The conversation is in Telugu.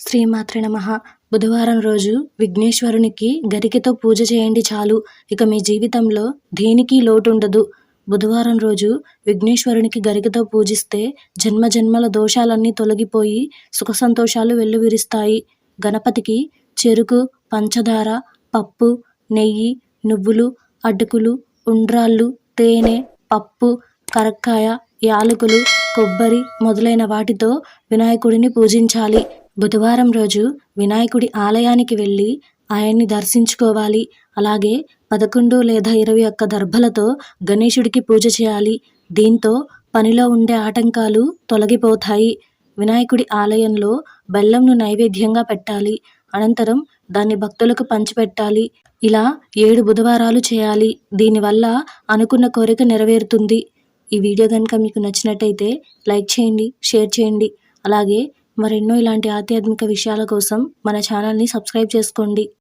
శ్రీమాత్రి నమ. బుధవారం రోజు విఘ్నేశ్వరునికి గరికతో పూజ చేయండి చాలు. ఇక మీ జీవితంలో దేనికి లోటు ఉండదు బుధవారం రోజు విఘ్నేశ్వరునికి గరికతో పూజిస్తే జన్మ జన్మల దోషాలన్నీ తొలగిపోయి సుఖ సంతోషాలు వెల్లువిరుస్తాయి. గణపతికి చెరుకు పంచదార పప్పు నెయ్యి నువ్వులు అటుకులు ఉండ్రాళ్ళు తేనె పప్పు కరక్కాయ యాలకులు కొబ్బరి మొదలైన వాటితో వినాయకుడిని పూజించాలి. బుధవారం రోజు వినాయకుడి ఆలయానికి వెళ్ళి ఆయన్ని దర్శించుకోవాలి. అలాగే పదకొండు లేదా ఇరవై ఒక్క దర్భలతో గణేశుడికి పూజ చేయాలి. దీంతో పనిలో ఉండే ఆటంకాలు తొలగిపోతాయి. వినాయకుడి ఆలయంలో బెల్లంను నైవేద్యంగా పెట్టాలి. అనంతరం దాన్ని భక్తులకు పంచిపెట్టాలి. ఇలా ఏడు బుధవారాలు చేయాలి. దీనివల్ల అనుకున్న కోరిక నెరవేరుతుంది. ఈ వీడియో కనుక మీకు నచ్చినట్టయితే లైక్ చేయండి షేర్ చేయండి. అలాగే మరెన్నో ఇలాంటి ఆధ్యాత్మిక విషయాల కోసం మన ఛానల్ని సబ్స్క్రైబ్ చేసుకోండి.